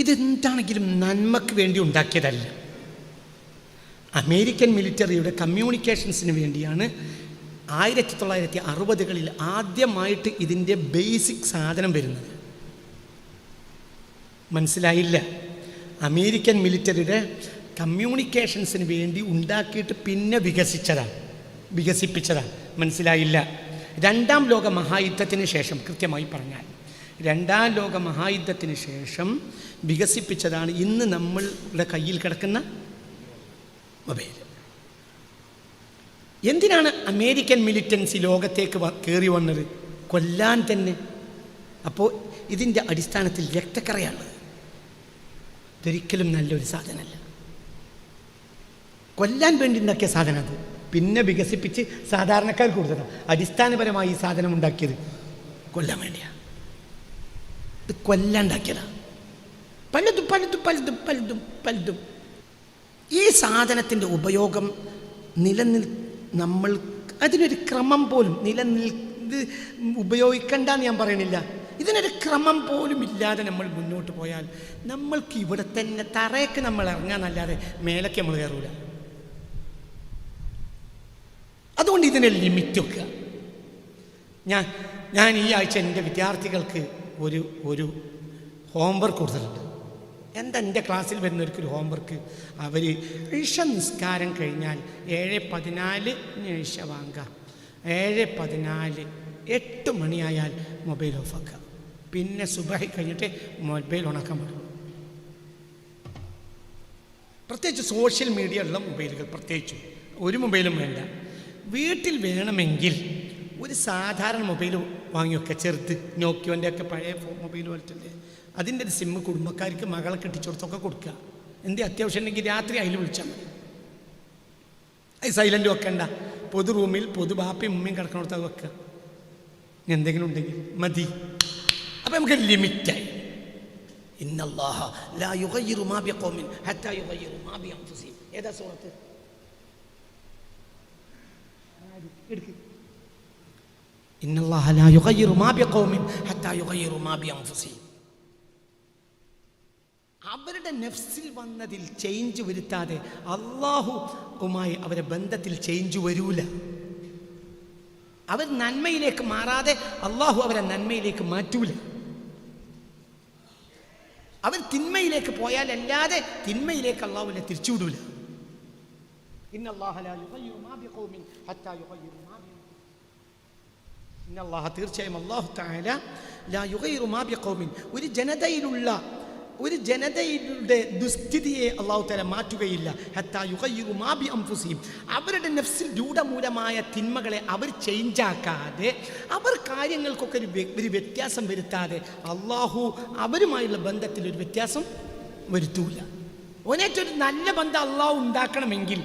ഇതെന്താണെങ്കിലും നന്മക്ക് വേണ്ടി ഉണ്ടാക്കിയതല്ല. അമേരിക്കൻ മിലിറ്ററിയുടെ കമ്മ്യൂണിക്കേഷൻസിന് വേണ്ടിയാണ് ആയിരത്തി തൊള്ളായിരത്തി അറുപതുകളിൽ ആദ്യമായിട്ട് ഇതിന്റെ ബേസിക് സാധനം വരുന്നത്. മനസ്സിലായില്ല? അമേരിക്കൻ മിലിറ്ററിയുടെ കമ്മ്യൂണിക്കേഷൻസിന് വേണ്ടി ഉണ്ടാക്കിയിട്ട് പിന്നെ വികസിച്ചതാണ് വികസിപ്പിച്ചതാണ്. മനസ്സിലായില്ല? രണ്ടാം ലോക മഹായുദ്ധത്തിന് ശേഷം കൃത്യമായി പറഞ്ഞാൽ രണ്ടാം ലോക മഹായുദ്ധത്തിന് ശേഷം വികസിപ്പിച്ചതാണ് ഇന്ന് നമ്മളുടെ കയ്യിൽ കിടക്കുന്ന മൊബൈൽ. എന്തിനാണ് അമേരിക്കൻ മിലിറ്റൻസി ലോകത്തേക്ക് കയറി വന്നത്? കൊല്ലാൻ തന്നെ. അപ്പോൾ ഇതിന്റെ അടിസ്ഥാനത്തിൽ രക്തക്കറയാണ് ഇതൊരിക്കലും നല്ലൊരു സാധനമല്ല. കൊല്ലാൻ വേണ്ടി ഉണ്ടാക്കിയ സാധനം അത്. പിന്നെ വികസിപ്പിച്ച് സാധാരണക്കാർ കൂടുതലും അടിസ്ഥാനപരമായി ഈ സാധനം ഉണ്ടാക്കിയത് കൊല്ലാൻ വേണ്ടിയാണ് ഇത് കൊല്ലാണ്ടാക്കിയതാണ് പലതും പലതും പലതും പലതും പലതും. ഈ സാധനത്തിന്റെ ഉപയോഗം നിലനിൽ നമ്മൾ അതിനൊരു ക്രമം പോലും നിലനിൽ ഉപയോഗിക്കണ്ട എന്ന് ഞാൻ പറയണില്ല. ഇതിനൊരു ക്രമം പോലും ഇല്ലാതെ നമ്മൾ മുന്നോട്ട് പോയാൽ നമ്മൾക്ക് ഇവിടെ തന്നെ തറയ്ക്ക് നമ്മൾ ഇറങ്ങാന്നല്ലാതെ മേലേക്ക് നമ്മൾ കയറൂല. അതുകൊണ്ട് ഇതിനെ ലിമിറ്റ് വെക്കുക. ഞാൻ ഞാൻ ഈ ആഴ്ച എന്റെ വിദ്യാർത്ഥികൾക്ക് ഒരു ഒരു ഹോംവർക്ക് കൊടുത്തിട്ടുണ്ട്. എന്താ എന്റെ ക്ലാസ്സിൽ വരുന്നവർക്ക് ഒരു ഹോംവർക്ക് അവർ ഇഷ നിസ്കാരം കഴിഞ്ഞാൽ ഏഴ് പതിനാല് ഇഷ വാങ്ങുക. ഏഴ് പതിനാല് എട്ട് മണിയായാൽ മൊബൈൽ ഓഫാക്കുക പിന്നെ സുബഹി കഴിഞ്ഞിട്ട് മൊബൈൽ ഓണാക്കാൻ പാടുള്ളൂ പ്രത്യേകിച്ച് സോഷ്യൽ മീഡിയ ഉള്ള മൊബൈലുകൾ പ്രത്യേകിച്ചും ഒരു മൊബൈലും വേണ്ട. വീട്ടിൽ വേണമെങ്കിൽ ഒരു സാധാരണ മൊബൈൽ വാങ്ങിയൊക്കെ വെക്കുക ചെറുത് നോക്കിയോന്റെ ഒക്കെ പഴയ മൊബൈൽ പോലത്തെ അതിന്റെ ഒരു സിമ്മ് കുടുംബക്കാർക്ക് മകളെ കെട്ടിച്ചോടത്തൊക്കെ കൊടുക്കുക. എന്ത് അത്യാവശ്യം ഉണ്ടെങ്കിൽ രാത്രി അതിൽ വിളിച്ചാൽ മതി. അത് സൈലന്റ് വെക്കണ്ട. പൊതു റൂമിൽ പൊതു ബാപ്പയും ഉമ്മയും കിടക്കണോടത്ത് അത് വെക്കുക. എന്തെങ്കിലും ഉണ്ടെങ്കിൽ മതി. അപ്പം നമുക്ക് ലിമിറ്റായി ഏതാ സൂറത്ത്? ഇന്നല്ലാഹ ലാ യുഗയ്യിറു മാ ബിഖൗമിൻ ഹത്താ യുഗയ്യിറു മാ ബിഅൻഫുസിഹിം. അവരുടെ നെഫ്സിൽ വന്നതിൽ ചേഞ്ച് വരുത്താതെ അള്ളാഹുവുമായി അവരെ ബന്ധത്തിൽ ചേഞ്ച് വരൂല. അവർ നന്മയിലേക്ക് മാറാതെ അള്ളാഹു അവരെ നന്മയിലേക്ക് മാറ്റൂല. അവർ തിന്മയിലേക്ക് പോയാൽ അല്ലാതെ തിന്മയിലേക്ക് അള്ളാഹുവിനെ തിരിച്ചുവിടൂല. തീർച്ചയായും ബിഖൗമിൻ. ഒരു ജനതയിലുള്ള ഒരു ജനതയുടെ ദുസ്ഥിതിയെ അള്ളാഹു തല മാറ്റുകയില്ല. ഹത്താ യുഗയ്യിറു മാ ബി അൻഫുസിഹിം അവരുടെ നഫ്സിൽ രൂഢമൂലമായ തിന്മകളെ അവർ ചേഞ്ചാക്കാതെ അവർ കാര്യങ്ങൾക്കൊക്കെ ഒരു ഒരു വ്യത്യാസം വരുത്താതെ അള്ളാഹു അവരുമായുള്ള ബന്ധത്തിൽ ഒരു വ്യത്യാസം വരുത്തൂല. ഓനേറ്റൊരു നല്ല ബന്ധം അള്ളാഹു ഉണ്ടാക്കണമെങ്കിൽ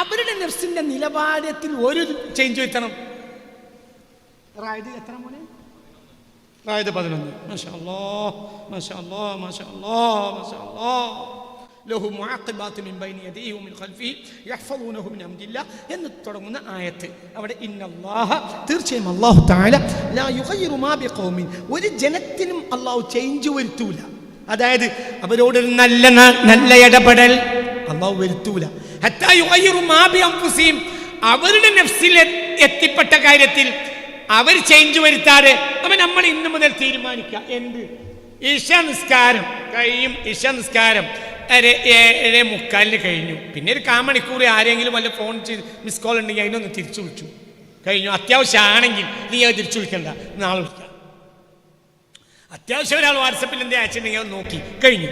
അവരുടെ നെഫ്സിന്റെ നിലവാരത്തിൽ ഒരു ചേഞ്ച് വരുത്തണം. എത്ര മോനെ? അതായത് പതിനൊന്ന്. മഷാല്ലോ മഷാല്ലോ മഷാല്ലോ മഷാല്ലോ ലഹു മുഅഖിബാത്തു മിൻ ബൈനി യദൈഹി വമിൻ ഖൽഫിഹി യഹ്ഫളൂനഹു മിൻ അംദില്ലാ എന്ന് തുടങ്ങുന്ന ആയത്ത്. അവിടെ ഇന്നല്ലാഹ തീർച്ചയായും അല്ലാഹു തആല ലാ യുഗയ്യിറു മാ ബിഖൗമിൻ ഒരു ജനത്തിനും അല്ലാഹു ചേഞ്ച് വരുത്തൂല. അതായത് അവരോട് നല്ല നല്ല ഇടപെടൽ അള്ളാഹു വരുത്തൂല. ഹത്താ യുഗയ്യിറു മാ ബി അൻഫുസിഹിം അവരുടെ നഫ്സിൽ എത്തിപ്പെട്ട കാര്യത്തിൽ അവർ ചേഞ്ച് വരുത്താതെ അപ്പൊ നമ്മൾ ഇന്ന് മുതൽ തീരുമാനിക്കുക. എന്ത്? ഇഷ നിസ്കാരം. കഴിയും ഇഷ നിസ്കാരം. ഏഴ് മുക്കാലിന് കഴിഞ്ഞു. പിന്നെ ഒരു കാമണിക്കൂർ ആരെങ്കിലും വല്ല ഫോൺ ചെയ്ത് മിസ് കോൾ ഉണ്ടെങ്കിൽ അതിനൊന്ന് തിരിച്ചു വിളിച്ചു. കഴിഞ്ഞു. അത്യാവശ്യമാണെങ്കിൽ നീ അത് തിരിച്ചു വിളിക്കണ്ട. നാളെ വിളിക്കാം. അത്യാവശ്യം ഒരാൾ വാട്സപ്പിൽ എന്തേ അയച്ചിട്ടുണ്ടെങ്കിൽ അത് നോക്കി. കഴിഞ്ഞു.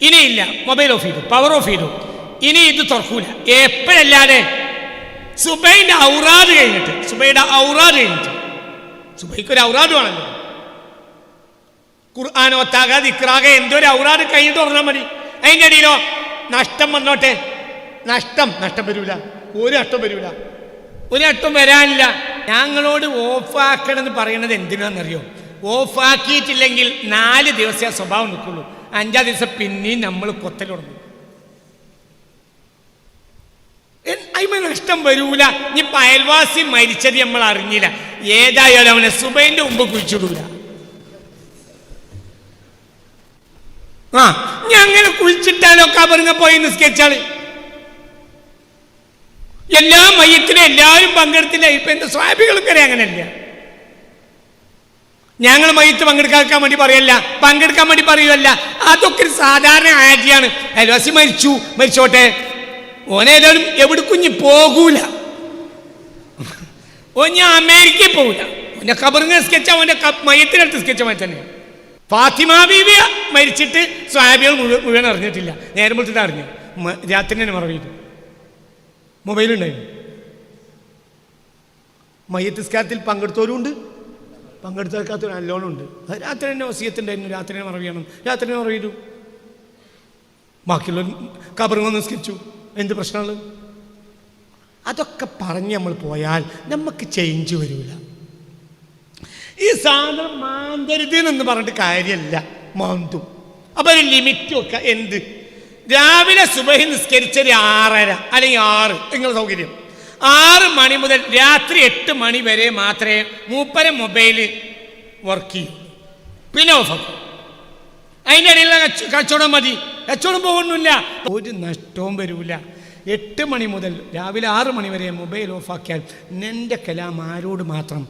ഇനിയില്ല. മൊബൈൽ ഓഫ് ചെയ്തു. പവർ ഓഫ് ചെയ്തു. ഇനി ഇത് തുറക്കൂല. എപ്പോഴല്ലാതെ സുബൈന്റെ ഔറാദ് കഴിഞ്ഞിട്ട് സുബൈയുടെ ഔറാദ് കഴിഞ്ഞിട്ട്. സുബൈക്ക് ഒരു ഔറാദ് വേണമല്ലോ ഖുർആാനോ തകാതെ ഇക്രാകെ എന്തോ ഒരു ഔറാദ് കഴിഞ്ഞിട്ട് തുറന്നാൽ മതി. അതിന്റെ ഇടയിലോ നഷ്ടം വന്നോട്ടെ. നഷ്ടം നഷ്ടം വരൂല. ഒരു നഷ്ടം വരൂല. ഒരു നഷ്ടം വരാനില്ല. ഞങ്ങളോട് ഓഫാക്കണമെന്ന് പറയുന്നത് എന്തിനാണെന്നറിയോ? ഓഫാക്കിയിട്ടില്ലെങ്കിൽ നാല് ദിവസമേ സ്വഭാവം നിൽക്കുള്ളൂ. അഞ്ചാം ദിവസം പിന്നെയും നമ്മൾ കൊത്തൽ തുടങ്ങും. അയിമ നഷ്ടം വരൂല. നീ അയൽവാസി മരിച്ചത് നമ്മൾ അറിഞ്ഞില്ല. ഏതായാലും അവനെ സുബൈന്റെ മുമ്പ് കുഴിച്ചിടൂല. ആ ഞങ്ങൾ കുളിച്ചിട്ടാലോ കബറിങ്ങ പോയി നിസ്കരിച്ചാൾ എല്ലാ മയ്യത്തിലും എല്ലാവരും പങ്കെടുത്തില്ല. ഇപ്പൊ എന്റെ സ്വാഭികൾക്കറിയാം അങ്ങനെയല്ല? ഞങ്ങൾ മയ്യത്ത് പങ്കെടുക്കാൻ വേണ്ടി പറയല്ല. പങ്കെടുക്കാൻ വേണ്ടി പറയുമല്ല അതൊക്കെ ഒരു സാധാരണ ആറ്റിയാണ്. അയൽവാസി മരിച്ചു. മരിച്ചോട്ടെ. ഓനേതായാലും എവിടെ കുഞ്ഞ് പോകൂല. ഓ ഞാൻ അമേരിക്കയിൽ പോകൂല. ഓന്റെ കബറിന് സ്കെച്ച് അവന്റെ മയത്തിനടുത്ത് സ്കെച്ച് മാറ്റി തന്നെ ഫാത്തിമ ബീബിയ മരിച്ചിട്ട് സ്വാബികൾ മുഴുവൻ മുഴുവൻ അറിഞ്ഞിട്ടില്ല. നേരം വിളിച്ചിട്ട് അറിഞ്ഞു. രാത്രി തന്നെ മറവിയിട്ടു മൊബൈലുണ്ടായിരുന്നു മയ്യത്തിസ്കാരത്തിൽ പങ്കെടുത്തവരുണ്ട്. പങ്കെടുത്തേക്കാത്തവർ നല്ലോണം ഉണ്ട്. രാത്രി തന്നെ വസീയത്തുണ്ടായിരുന്നു രാത്രി തന്നെ മറവിയണം രാത്രി തന്നെ മറവ് ചെയ്തു. ബാക്കിയുള്ളവർ കബറിങ് നിസ്കരിച്ചു എന്ത് പ്രശ്നമാണ് അതൊക്കെ പറഞ്ഞ് നമ്മൾ പോയാൽ നമുക്ക് ചേഞ്ച് വരില്ല ഈ സാധനം മാന്തരുത് എന്ന് പറഞ്ഞിട്ട് കാര്യമല്ല മാന്തും. അപ്പൊ ഒരു ലിമിറ്റ് ഒക്കെ എന്ത്? രാവിലെ സുബഹി നിസ്കരിച്ചൊരു ആറര അല്ലെങ്കിൽ ആറ്. നിങ്ങളുടെ സൗകര്യം. ആറ് മണി മുതൽ രാത്രി എട്ട് മണി വരെ മാത്രമേ മൂപ്പര മൊബൈൽ വർക്ക് ചെയ്യൂ. പിന്നെ ഓഫാക്കും അതിന്റെ ഇടയിലുള്ള കച്ചവടം മതി. കച്ചവടം പോകുന്നില്ല. ഒരു നഷ്ടവും വരൂല. എട്ട് മണി മുതൽ രാവിലെ ആറ് മണി വരെ മൊബൈൽ ഓഫാക്കിയാൽ എന്റെ കലാം ആരോട് മാത്രം?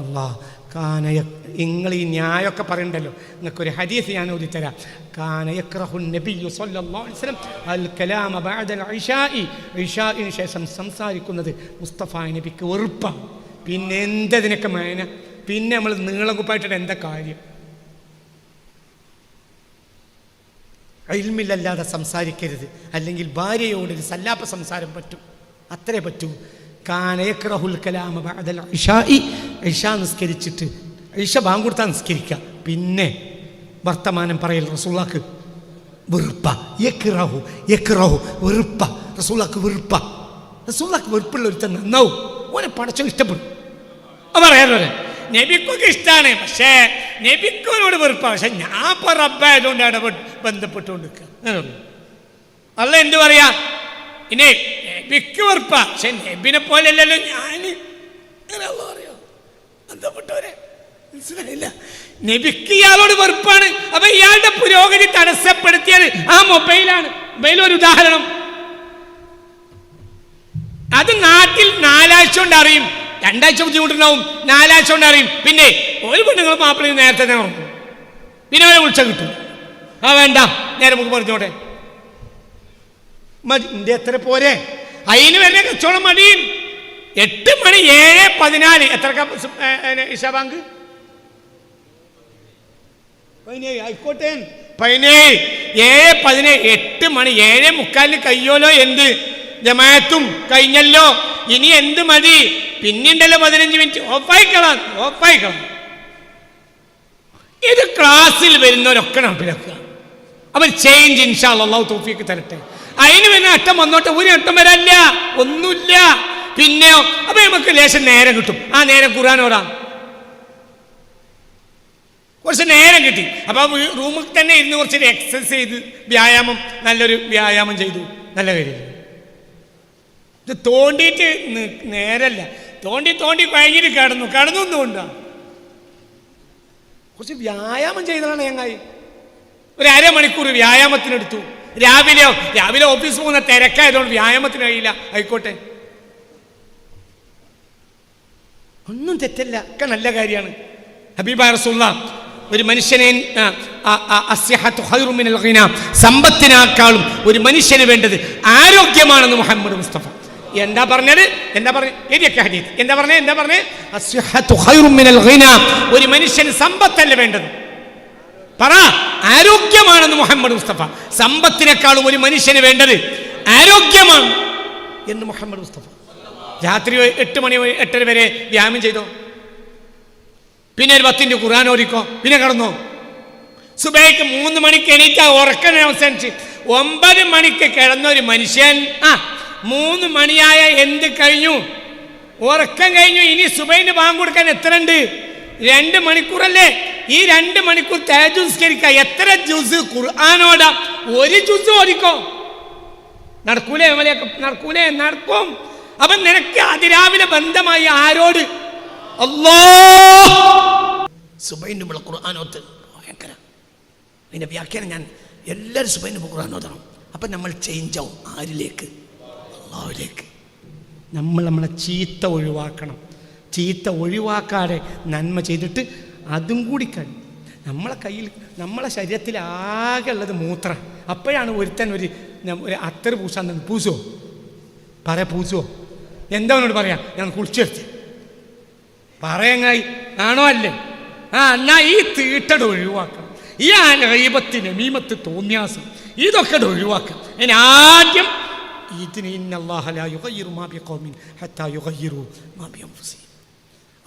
അള്ളാ കാനയ നിങ്ങൾ ഈ ന്യായമൊക്കെ പറയണ്ടല്ലോ. നിങ്ങൾക്കൊരു ഹദീസ് ഞാൻ ഓതിത്തരാം. കാനയക്രഹു നബി സല്ലല്ലാഹു അലൈഹി വസല്ലം അൽ കലാമ ബഅദൽ ഇശാഇ ഇശാഇന് ശേഷം സംസാരിക്കുന്നത് മുസ്തഫ നബിക്ക് വെറുപ്പാണ് പിന്നെ എന്തതിനൊക്കെ മേന പിന്നെ നമ്മൾ നീളം കുപ്പായിട്ടിട്ട് എന്താ കാര്യം? ഇൽമില്ലല്ലാതെ സംസാരിക്കരുത്. അല്ലെങ്കിൽ ഭാര്യയോട് ഒരു സല്ലാപ്പ സംസാരം പറ്റും. അത്രേ പറ്റൂ. കാനയക്രഹുൽ കലാമ ബഅദൽ ഇശാഇ ഇഷ നിസ്കരിച്ചിട്ട് ഇഷ ബാങ്കുടുത്താൻ നിസ്കരിക്കുക പിന്നെ വർത്തമാനം പറയൽ റസൂലാക്ക് വെറുപ്പ. യക്റഹു യക്റഹു വെറുപ്പ. റസൂലാക്ക് വെറുപ്പ. റസൂലാക്ക് വെറുപ്പുള്ള ഒരുത്തൻ നന്നാവും. ഓനെ പടച്ചോ ഇഷ്ടപ്പെടും. പറയാനല്ലേ നബിക്കൊക്കെ ഇഷ്ടമാണ് പക്ഷേ നബിക്കോനോട് വെറുപ്പാണ് പക്ഷെ ഞാൻ ഇപ്പൊ റബ്ബായതുകൊണ്ട് ഇടപെട്ട് ബന്ധപ്പെട്ടുകൊണ്ട് നിൽക്കുക. അല്ല എന്തു പറയാ? ഇനി നബിക്ക് വെറുപ്പാ. പക്ഷെ നബിനെ പോലെയല്ലല്ലോ ഞാൻ പറയോ? ബന്ധപ്പെട്ടവരെ മനസ്സിലായില്ല. നബിക്ക് ഇയാളോട് വെറുപ്പാണ്. അപ്പൊ ഇയാളുടെ പുരോഗതി തടസ്സപ്പെടുത്തിയത് ആ മൊബൈലാണ്. മൊബൈൽ ഒരു ഉദാഹരണം. അത് നാട്ടിൽ നാലാഴ്ച കൊണ്ട് അറിയും. രണ്ടാഴ്ച ബുദ്ധിമുട്ടുണ്ടാവും. നാലാഴ്ച കൊണ്ട് അറിയും. പിന്നെ ഒരു പെണ്ണുങ്ങൾ മാപ്പിളി നേരത്തെ തന്നെ ഉറങ്ങും. പിന്നെ അവരെ വിളിച്ചാൽ കിട്ടും. ആ വേണ്ട. നേരെ നമുക്ക് പറഞ്ഞോട്ടെ. മതി. ഇന്ത്യ എത്ര പോരെ? അതിന് വരെ കച്ചവടം മടിയും എട്ട് മണി ഏഴ് പതിനാല്. എത്ര ഇഷാബാങ്ക് ആയിക്കോട്ടെ. പതിനേഴ്. ഏഴ് പതിനേഴ്. എട്ട് മണി ഏഴ് മുക്കാലിന് കയ്യോലോ എന്ത്? ജമാഅത്തും കഴിഞ്ഞല്ലോ. ഇനി എന്ത് മതി? പിന്നെണ്ടല്ലോ പതിനഞ്ച് മിനിറ്റ്. ഓഫായിക്കളാം ഓഫായിക്കളാം ഇത് ക്ലാസ്സിൽ വരുന്നവരൊക്കെ നടപ്പിലാക്കുക അവർ ചേഞ്ച് ഇൻഷാല്ല അള്ളാഹു തോഫിയൊക്കെ തരട്ടെ. അതിന് പിന്നെ അട്ടം വന്നോട്ടെ. ഒരു അട്ടം വരല്ല. ഒന്നുമില്ല. പിന്നെയോ അപ്പൊ നമുക്ക് ലേശം നേരം കിട്ടും. ആ നേരം ഖുറാനോടാ കുറച്ച് നേരം കിട്ടി. അപ്പൊ റൂമിൽ തന്നെ ഇരുന്ന് കുറച്ചൊരു എക്സസൈസ് ചെയ്ത് വ്യായാമം നല്ലൊരു വ്യായാമം ചെയ്തു. നല്ല കാര്യം ഇത് തോണ്ടിയിട്ട് നേരല്ല. തോണ്ടി തോണ്ടി കഴിഞ്ഞിട്ട് കിടന്നു. കിടന്നു എന്തുകൊണ്ടാണ് കുറച്ച് വ്യായാമം ചെയ്തതാണ് ഞങ്ങായി ഒരു അരമണിക്കൂർ വ്യായാമത്തിനെടുത്തു. രാവിലെയോ രാവിലെ ഓഫീസ് പോകുന്ന തിരക്കായതുകൊണ്ട് വ്യായാമത്തിന് കഴിയില്ല. ആയിക്കോട്ടെ. ഒന്നും തെറ്റല്ല. ഒക്കെ നല്ല കാര്യമാണ്. ഹബീബ ഒരു മനുഷ്യനെ. സമ്പത്തിനേക്കാളും ഒരു മനുഷ്യന് വേണ്ടത് ആരോഗ്യമാണെന്ന് മുഹമ്മദ് മുസ്തഫ. എന്താ പറഞ്ഞത്? എന്താ എരിയൊക്കെ ഹദീസ്. എന്താ പറഞ്ഞത് എന്താ പറഞ്ഞത്. ഒരു മനുഷ്യന് സമ്പത്തല്ല വേണ്ടത്? പറ. ആരോഗ്യമാണെന്ന് മുഹമ്മദ് മുസ്തഫ. സമ്പത്തിനേക്കാളും ഒരു മനുഷ്യന് വേണ്ടത് ആരോഗ്യമാണ് എന്ന് മുഹമ്മദ് മുസ്തഫ. രാത്രി എട്ട് മണി എട്ടര വരെ വ്യായാമം ചെയ്തോ? പിന്നെ ഒരു പത്തിന്റെ ഖുർആൻ ഓരിക്കോ പിന്നെ കിടന്നോ? സുബൈക്ക് മൂന്ന് മണിക്ക് എണീറ്റാ ഉറക്കം അവസാനിച്ച് ഒമ്പത് മണിക്ക് കിടന്ന ഒരു മനുഷ്യൻ ആ മൂന്ന് മണിയായ എന്ത് കഴിഞ്ഞു? ഉറക്കം കഴിഞ്ഞു. ഇനി സുബൈന് ബാങ്ക് കൊടുക്കാൻ എത്ര ഉണ്ട് രണ്ട് മണിക്കൂറല്ലേ? ഈ രണ്ട് മണിക്കൂർ തേജുസ്കരിക്ക എത്ര ജ്യൂസ് ഖുർആാനോട ഒരു ജ്യൂസ് ഓടിക്കോ. നടക്കൂലേ അമലയൊക്കെ? നടക്കൂലേ? നടക്കും. അപ്പൊ നിനക്ക് അതിരാവിലെ ബന്ധമായി ആരോട്? സുബൈന്റെ ഖുർആാനോത്ത് ഭയങ്കര. വ്യാഖ്യാനം ഞാൻ എല്ലാവരും സുബൈന് ഖുർആൻ ഓതണം. അപ്പം നമ്മൾ ചേഞ്ച് ആവും ആരിലേക്ക്. അള്ളാഹുലേക്ക് നമ്മൾ നമ്മളെ ചീത്ത ഒഴിവാക്കണം. ചീത്ത ഒഴിവാക്കാതെ നന്മ ചെയ്തിട്ട് അതും കൂടി കഴിയും നമ്മളെ കയ്യിൽ നമ്മളെ ശരീരത്തിൽ ആകെ ഉള്ളത് മൂത്ര. അപ്പോഴാണ് ഒരുത്തൻ ഒരു ഒരു അത്തർ പൂസാൻ പൂസോ പറയാ പൂസുവോ എന്താ അവനോട് പറയാ? ഞാൻ കുളിച്ചെടുത്ത്. പറയങ്ങായി ആണോ അല്ലേ? ആ എന്നാ ഈ തീട്ടട ഒഴിവാക്കണം. ഈ ആ ലൈബത്തിന് മീമത്ത് തോന്നിയാസം ഇതൊക്കെ ഇട് ഒഴിവാക്കണം.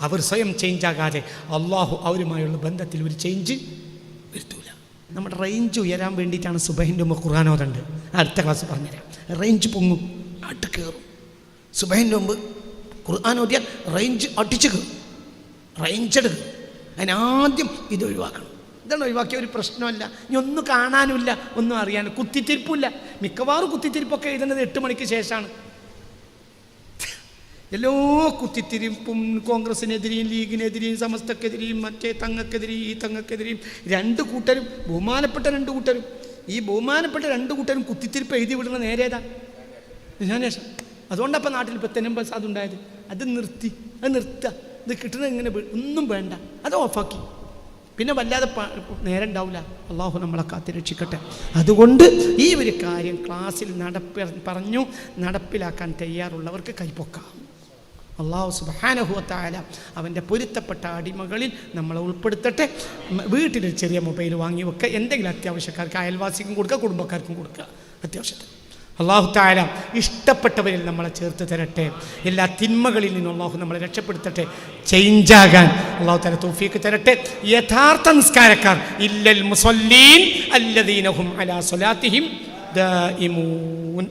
അവർ സ്വയം ചേഞ്ച് ആകാതെ അള്ളാഹു അവരുമായുള്ള ബന്ധത്തിൽ ഒരു ചേഞ്ച് വരുത്തൂല. നമ്മുടെ റേഞ്ച് ഉയരാൻ വേണ്ടിയിട്ടാണ് സുബഹിന്റെ മുമ്പ് ഖുർആാനോദുണ്ട് അടുത്ത ക്ലാസ് പറഞ്ഞുതരാം. റേഞ്ച് പൊങ്ങും അട്ട് കയറും സുബഹിന്റെ മുമ്പ് ഖുർആൻ ഓതിയാൽ റേഞ്ച് അടിച്ച് കയറും റേഞ്ച് എടുക്കും. അതിനാദ്യം ഇത് ഒഴിവാക്കണം. ഇതാണ് ഒഴിവാക്കിയ ഒരു പ്രശ്നമല്ല. ഇനി ഒന്നും കാണാനുമില്ല ഒന്നും അറിയാനും. കുത്തിത്തിരിപ്പില്ല മിക്കവാറും കുത്തിത്തിരിപ്പൊക്കെ എഴുതുന്നത് എട്ട് മണിക്ക് ശേഷമാണ്. എല്ലോ കുത്തിത്തിരിപ്പും കോൺഗ്രസിനെതിരെയും ലീഗിനെതിരെയും സമസ്തക്കെതിരെയും മറ്റേ തങ്ങക്കെതിരെയും ഈ തങ്ങക്കെതിരെയും രണ്ട് കൂട്ടരും ബഹുമാനപ്പെട്ട രണ്ട് കൂട്ടരും. ഈ ബഹുമാനപ്പെട്ട രണ്ട് കൂട്ടരും കുത്തിത്തിരിപ്പ് എഴുതി വിടുന്ന നേരേതാ ശേഷം അതുകൊണ്ടപ്പം നാട്ടിൽ ഇപ്പം തെനമ്പസ് അതുണ്ടായത് അത് നിർത്തി അത് നിർത്തുക. ഇത് കിട്ടുന്നത് ഇങ്ങനെ ഒന്നും വേണ്ട. അത് ഓഫാക്കി. പിന്നെ വല്ലാതെ നേരം ഉണ്ടാവില്ല അള്ളാഹു നമ്മളെ കാത്തി രക്ഷിക്കട്ടെ. അതുകൊണ്ട് ഈ ഒരു കാര്യം ക്ലാസ്സിൽ നടപ്പി പറഞ്ഞു നടപ്പിലാക്കാൻ തയ്യാറുള്ളവർക്ക് കൈപ്പൊക്കാം അള്ളാഹു സുബാനഹുവത്തായ അവന്റെ പൊരുത്തപ്പെട്ട അടിമകളിൽ നമ്മളെ ഉൾപ്പെടുത്തട്ടെ. വീട്ടിലൊരു ചെറിയ മൊബൈൽ വാങ്ങി വെക്കുക എന്തെങ്കിലും അത്യാവശ്യക്കാർക്ക് അയൽവാസിക്കും കൊടുക്കുക കുടുംബക്കാർക്കും കൊടുക്കുക അത്യാവശ്യത്തിന്. അള്ളാഹു താല ഇഷ്ടപ്പെട്ടവരിൽ നമ്മളെ ചേർത്ത് തരട്ടെ. എല്ലാ തിന്മകളിൽ നിന്നും അള്ളാഹു നമ്മളെ രക്ഷപ്പെടുത്തട്ടെ. ചേഞ്ചാകാൻ അള്ളാഹു താല തോഫിക്ക് തരട്ടെ. യഥാർത്ഥ നിസ്കാരക്കാർ ഇല്ലൽ മുസല്ലീൻ അല്ലദീനഹും അലാ ദ ദായിമൂൻ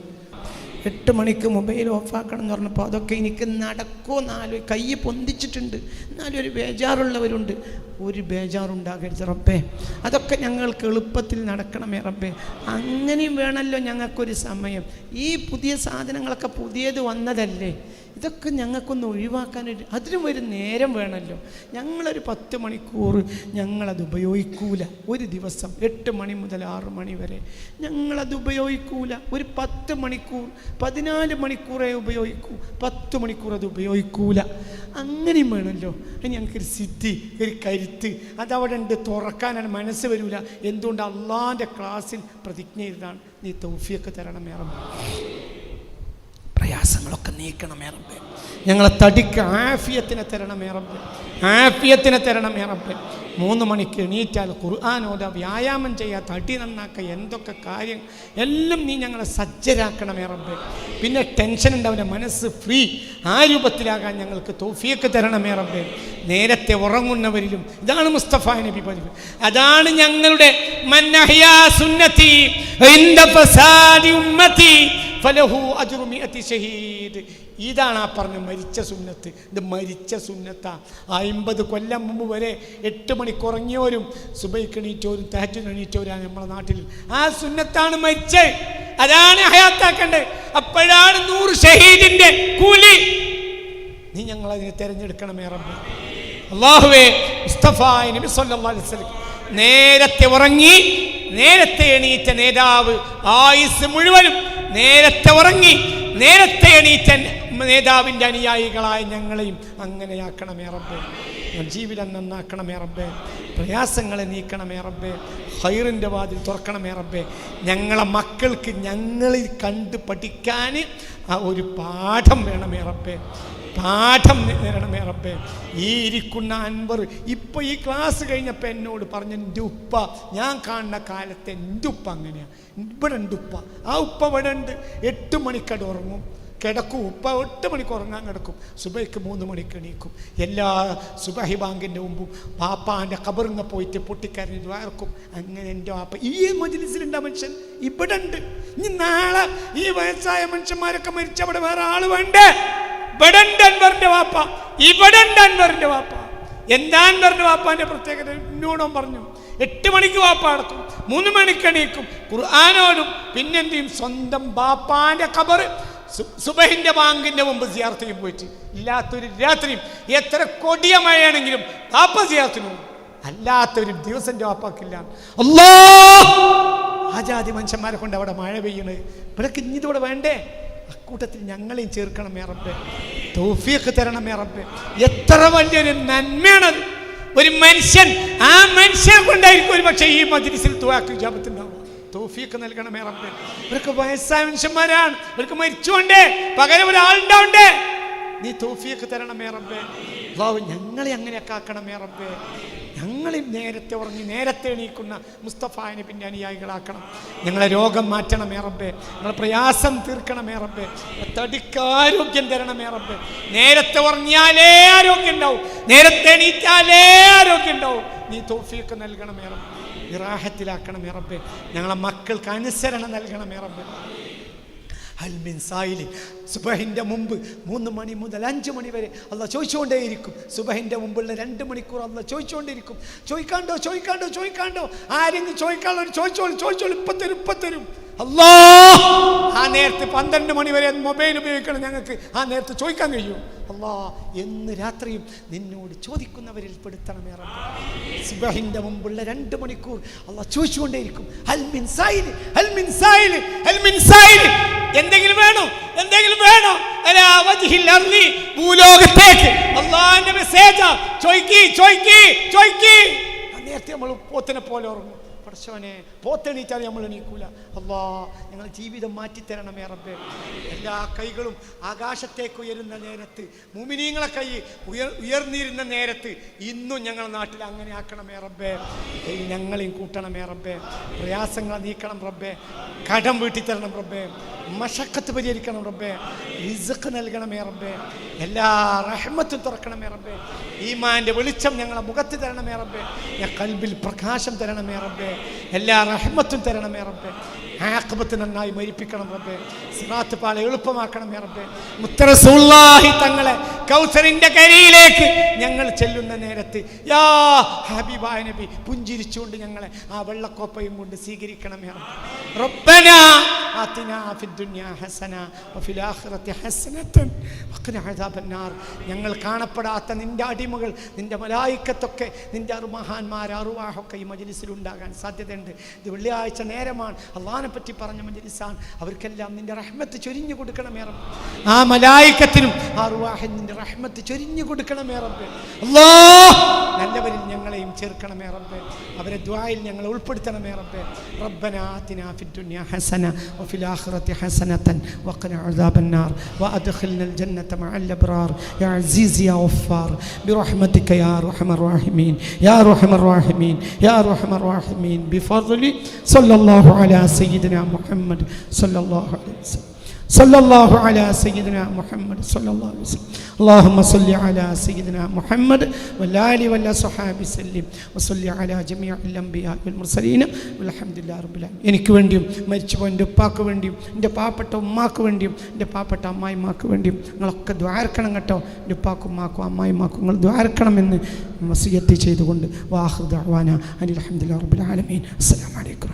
എട്ട് മണിക്ക് മൊബൈൽ ഓഫാക്കണം എന്ന് പറഞ്ഞപ്പോൾ അതൊക്കെ എനിക്ക് നടക്കുമോ നാലോ കൈ പൊന്തിച്ചിട്ടുണ്ട്. എന്നാലും ഒരു ബേജാറുള്ളവരുണ്ട്. ഒരു ബേജാറുണ്ടാകരുത് റബ്ബേ. അതൊക്കെ ഞങ്ങൾക്ക് എളുപ്പത്തിൽ നടക്കണമേ റബ്ബേ. അങ്ങനെയും വേണമല്ലോ ഞങ്ങൾക്കൊരു സമയം. ഈ പുതിയ സാധനങ്ങളൊക്കെ പുതിയത് വന്നതല്ലേ? ഇതൊക്കെ ഞങ്ങൾക്കൊന്ന് ഒഴിവാക്കാനൊരു അതിനും ഒരു നേരം വേണമല്ലോ. ഞങ്ങളൊരു പത്ത് മണിക്കൂർ ഞങ്ങളത് ഉപയോഗിക്കൂല. ഒരു ദിവസം എട്ട് മണി മുതൽ ആറ് മണി വരെ ഞങ്ങളത് ഉപയോഗിക്കൂല. ഒരു പത്ത് മണിക്കൂർ പതിനാല് മണിക്കൂറേ ഉപയോഗിക്കൂ. പത്ത് മണിക്കൂർ അത് ഉപയോഗിക്കൂല. അങ്ങനെയും വേണമല്ലോ. ഞങ്ങൾക്കൊരു സിദ്ധി ഒരു കരുത്ത്. അതവിടെ ഉണ്ട് തുറക്കാനാണ് മനസ്സ് വരില്ല എന്തുകൊണ്ട് അള്ളാന്റെ ക്ലാസ്സിൽ പ്രതിജ്ഞ ചെയ്തതാണ് നീ തൗഫിയൊക്കെ തരണം ഏറെ പ്രയാസങ്ങളൊക്കെ നീക്കണം റബ്ബേ. ഞങ്ങളെ തടിക്ക് ആഫിയത്തിനെ തരണം റബ്ബേ. ആഫിയത്തിനെ തരണം റബ്ബേ. മൂന്ന് മണിക്ക് എണീറ്റാൽ ഖുർആാനോദ വ്യായാമം ചെയ്യുക തടി നന്നാക്കുക എന്തൊക്കെ കാര്യം എല്ലാം നീ ഞങ്ങളെ സജ്ജരാക്കണം റബ്ബേ. പിന്നെ ടെൻഷൻ ഉണ്ടാവില്ല മനസ്സ് ഫ്രീ ആ രൂപത്തിലാകാൻ ഞങ്ങൾക്ക് തോഫിയൊക്കെ തരണം റബ്ബേ. നേരത്തെ ഉറങ്ങുന്നവരിലും ഇതാണ് മുസ്തഫ നബി പതിവ്. അതാണ് ഞങ്ങളുടെ ഷഹീദ്. ഇതാണ് ആ പറഞ്ഞ മരിച്ച സുന്നത്ത്. ഇത് മരിച്ച സുന്നത്താ. അമ്പത് കൊല്ലം മുമ്പ് വരെ എട്ട് മണിക്കുറങ്ങിയവരും സുബൈക്ക് എണീറ്റവരും തഹറ്റിന് എണീറ്റവരാണ് നമ്മുടെ നാട്ടിൽ. ആ സുന്നത്താണ് മരിച്ചത് അതാണ് ഹയാത്താക്കേണ്ടത്. അപ്പോഴാണ് നൂറ് ഷഹീദിന്റെ കൂലി. നീ ഞങ്ങളതിനെ തിരഞ്ഞെടുക്കണമേ റബ്ബേ. അള്ളാഹുവേ നബി അലൈഹി വസല്ലം നേരത്തെ ഉറങ്ങി നേരത്തെ എണീറ്റ നേതാവ് ആയുസ് മുഴുവനും നേരത്തെ ഉറങ്ങി നേരത്തെ എണീറ്റ നേതാവിന്റെ അനുയായികളായ ഞങ്ങളെയും അങ്ങനെയാക്കണമേ റബ്ബേ. ജീവിതം നന്നാക്കണമേ റബ്ബേ. പ്രയാസങ്ങളെ നീക്കണമേ റബ്ബേ. ഹൈറിന്റെ വാതിൽ തുറക്കണമേ റബ്ബേ. ഞങ്ങളെ മക്കൾക്ക് ഞങ്ങളിൽ കണ്ട് പഠിക്കാൻ ആ ഒരു പാഠം വേണമേ റബ്ബേ. പാഠം നേരണമേ റബ്ബേ. ഈ ഇരിക്കുന്ന അൻവർ ഇപ്പം ഈ ക്ലാസ് കഴിഞ്ഞപ്പോൾ എന്നോട് പറഞ്ഞ എന്റെ ഉപ്പ ഞാൻ കാണുന്ന കാലത്ത് എന്റെ ഉപ്പ അങ്ങനെയാണ് ഇവിടെ ഉണ്ട് ഉപ്പ. ആ ഉപ്പ ഇവിടെ ഉണ്ട്. എട്ട് മണിക്കട ഉറങ്ങും. കിടക്കും. ഉപ്പ എട്ട് മണിക്ക് ഉറങ്ങാൻ കിടക്കും. സുബൈക്ക് മൂന്ന് മണിക്ക് എണീക്കും. എല്ലാ സുബഹി ബാങ്കിന്റെ മുമ്പും പാപ്പാന്റെ കബറിങ്ങ പോയിട്ട് പൊട്ടിക്കരഞ്ഞ് ദ്വാർക്കും അങ്ങനെ എന്റെ വാപ്പ. ഈ മജിലിസിലുണ്ട് മനുഷ്യൻ. ഇവിടെ ഉണ്ട്. ഇനി നാളെ ഈ വയസ്സായ മനുഷ്യന്മാരൊക്കെ മരിച്ച അവിടെ വേറെ ആൾ വേണ്ടേ? ഇവിടെ അൻവറിന്റെ വാപ്പ ഇവിടെ അൻവറിന്റെ വാപ്പ. എന്താ അൻവറിന്റെ വാപ്പാന്റെ പ്രത്യേകത? എന്നോടും പറഞ്ഞു. എട്ട് മണിക്ക് വാപ്പ അടക്കും മൂന്ന് മണിക്ക് എണീക്കും. ഖുർആാനോടും പിന്നെന്തെയും? സ്വന്തം ബാപ്പാന്റെ ഖബർ സുബഹിന്റെ ബാങ്കിന്റെ മുമ്പ് സിയാർത്തയും പോയിട്ട്. ഇല്ലാത്തൊരു രാത്രിയും എത്ര കൊടിയ മഴയാണെങ്കിലും വാപ്പ സിയാർത്തിനു അല്ലാത്തൊരു ദിവസം വാപ്പാക്കില്ല. അല്ലാ ആജാതി മനുഷ്യന്മാരെ കൊണ്ട് അവിടെ മഴ പെയ്യണേ. ഇവിടെ ഇഞ്ഞിതോടെ വേണ്ടേ? അക്കൂട്ടത്തിൽ ഞങ്ങളെയും ചേർക്കണമേ റബ്ബേ. തോഫിയൊക്കെ തരണമേ റബ്ബേ. എത്ര വലിയൊരു നന്മയാണത് ഒരു മനുഷ്യൻ ആ മനുഷ്യനെ കൊണ്ടായിരിക്കും ഒരു പക്ഷേ ഈ മജ്ലിസിൽ തുവാക്ക് ജാപത്തുണ്ടാവുക തോഫിയൊക്കെ നൽകണമേ റബ്ബേ. ഇവർക്ക് വയസ്സായ മനുഷ്യന്മാരാണ്. ഇവർക്ക് മരിച്ചുകൊണ്ടേ പകരം ഒരാളുണ്ടാവണ്ടേ? നീ തോഫിയൊക്കെ തരണമേ റബ്ബേ. ഞങ്ങളെ അങ്ങനെയൊക്കെ ആക്കണമേ റബ്ബേ. ഞങ്ങളെയും നേരത്തെ ഉറങ്ങി നേരത്തെ എണീക്കുന്ന മുസ്തഫായനെ പിന്നെ അനുയായികളാക്കണം. ഞങ്ങളെ രോഗം മാറ്റണം റബ്ബേ. ഞങ്ങളെ പ്രയാസം തീർക്കണം റബ്ബേ. തടിക്ക് ആരോഗ്യം തരണം റബ്ബേ. നേരത്തെ ഉറങ്ങിയാലേ ആരോഗ്യം ഉണ്ടാവും. നേരത്തെ എണീറ്റാലേ ആരോഗ്യം ഉണ്ടാവും. നീ തോഫിയൊക്കെ നൽകണം റബ്ബേ. വിറാഹത്തിലാക്കണം റബ്ബേ. ഞങ്ങളെ മക്കൾക്ക് അനുസരണ നൽകണം റബ്ബേ. ഹൽമിൻ സായിലി സുബഹിന്റെ മുമ്പ് മൂന്ന് മണി മുതൽ അഞ്ച് മണി വരെ അല്ല ചോദിച്ചുകൊണ്ടേയിരിക്കും. സുബഹിന്റെ മുമ്പുള്ള രണ്ട് മണിക്കൂർ അല്ല ചോദിച്ചുകൊണ്ടിരിക്കും ചോദിക്കാണ്ടോ? ചോദിക്കാണ്ടോ? ചോദിക്കാണ്ടോ? ആരെങ്കിലും ചോദിക്കാനുള്ള ചോദിച്ചോളൂ ചോദിച്ചോളൂ ഇപ്പം തരും ഇപ്പം തരും അല്ലാ! ആ നേരത്ത് പന്ത്രണ്ട് മണി വരെ മൊബൈൽ ഉപയോഗിക്കണം ഞങ്ങൾക്ക്. ആ നേരത്ത് ചോദിക്കാൻ കഴിയും. അല്ലാ എന്ന് രാത്രിയും നിന്നോട് ചോദിക്കുന്നവരിൽ പെടുത്തണം ഏറെ സുബഹിന്റെ മുമ്പുള്ള രണ്ട് മണിക്കൂർ അല്ല ചോദിച്ചുകൊണ്ടേയിരിക്കും. ഹൽമിൻ സായിൽ ഹൽമിൻ സായിൽ ഹൽമിൻ സായിൽ എന്തെങ്കിലും വേണോ? എന്തെങ്കിലും വേണോ? ഭൂലോകത്തേക്ക്. അള്ളാഹിന്റെ മെസ്സേജാ ചോയ്ക്കി ചോയ്ക്കി ചോയ്ക്കി നേരത്തെ നമ്മൾ പോത്തിനെ പോലെ ഉറങ്ങും. പടച്ചവനെ പോത്തെണീറ്റാൽ നമ്മൾ എണീക്കൂല. അല്ലാ ഞങ്ങൾ ജീവിതം മാറ്റിത്തരണമേ റബ്ബേ. എല്ലാ കൈകളും ആകാശത്തേക്ക് ഉയരുന്ന നേരത്ത് മുമിനീങ്ങളെ കൈ ഉയർ ഉയർന്നിരുന്ന നേരത്ത് ഇന്നും ഞങ്ങൾ നാട്ടിൽ അങ്ങനെ ആക്കണമേ റബ്ബേ. ഞങ്ങളെയും കൂട്ടണമേ റബ്ബേ. പ്രയാസങ്ങൾ നീക്കണം റബ്ബേ. കടം വീട്ടിത്തരണം റബ്ബേ. മഷക്കത്ത് പരിഹരിക്കണം റബ്ബേ. റിസക്ക് നൽകണമേ റബ്ബേ. എല്ലാ റഹ്മത്തും തുറക്കണമേ റബ്ബേ. ഈമാന്റെ വെളിച്ചം ഞങ്ങളെ മുഖത്ത് തരണമേ റബ്ബേ. ഞാൻ കൽബിൽ പ്രകാശം തരണമേ റബ്ബേ. എല്ലാ റഹ്മത്തും തരണമേ റബ്ബേ. ആക്കബത്ത് നന്നായി മരിപ്പിക്കണം റബ്ബേ. സിറാത്ത് പാല എളുപ്പമാക്കണം റബ്ബേ. മുത്തറസൂല്ലാഹി തങ്ങളെ കൗസറിന്റെ കരിയിലേക്ക് ഞങ്ങൾ ചെല്ലുന്ന നേരത്ത് യാ ഹബീബായ നബി പുഞ്ചിരിച്ചുകൊണ്ട് ഞങ്ങളെ ആ വെള്ളക്കോപ്പയും കൊണ്ട് സ്വീകരിക്കണം അദാബന്നാർ. ഞങ്ങൾ കാണപ്പെടാത്ത നിന്റെ അടിമകൾ നിന്റെ മലായിക്കത്തൊക്കെ നിന്റെ അറുമഹാന്മാർ അറുവാഹൊക്കെ ഈ മജ്ലിസിൽ ഉണ്ടാകാൻ സാധ്യതയുണ്ട്. ഇത് വെള്ളിയാഴ്ച നേരമാണ്. അള്ളഹാനെ പറ്റി പറഞ്ഞ മജ്ലിസാണ് അവർക്കെല്ലാം നിന്റെ റഹ്മത്ത് ചൊരിഞ്ഞു കൊടുക്കണമേ റബ്ബേ ആ മലായിക്കത്തിനും ആ അറുവാഹിൻ നിന്റെ റഹ്മത്ത് ചൊരിഞ്ഞു കൊടുക്കണമേ റബ്ബേ അല്ലാ നല്ലവരിൽ ഞങ്ങളെയും ചേർക്കണമേ റബ്ബേ അവരെ ദ്വായിൽ ഞങ്ങളെ ഉൾപ്പെടുത്തണമേ റബ്ബേ ربنا آتنا في الدنيا حسنة وفي الآخرة حسنة وقنا عذاب النار وأدخلنا الجنة مع الأبرار يا عزيز يا غفار برحمتك يا أرحم الراحمين يا أرحم الراحمين يا أرحم الراحمين بفضل صلى الله على سيدنا محمد صلى الله عليه وسلم صلى الله على سيدنا محمد صلى الله عليه وسلم اللهم صل على سيدنا محمد والآل والصحابة سلم وصل على جميع الأنبياء والمرسلين والحمد لله رب العالمين എനിക്ക് വേണ്ടിയും മരിച്ചുപോയ എൻ്റെ ഉപ്പാക്ക് വേണ്ടിയും എൻ്റെ പാവപ്പെട്ട ഉമ്മാക്ക് വേണ്ടിയും എൻ്റെ പാവപ്പെട്ട അമ്മായിമാക്ക് വേണ്ടിയും നിങ്ങളൊക്കെ ദ്വാരക്കണം കേട്ടോ എൻ്റെ ഉപ്പാക്കും ഉമ്മാക്കും അമ്മായിമാക്കും നിങ്ങൾ ദ്വാരക്കണമെന്ന് വസിയത്ത് ചെയ്തുകൊണ്ട് വാഹൃദാന അനിൽ അഹമ്മദില്ല റബ്ബുൽ ആലമീൻ അസ്സലാമു അലൈക്കും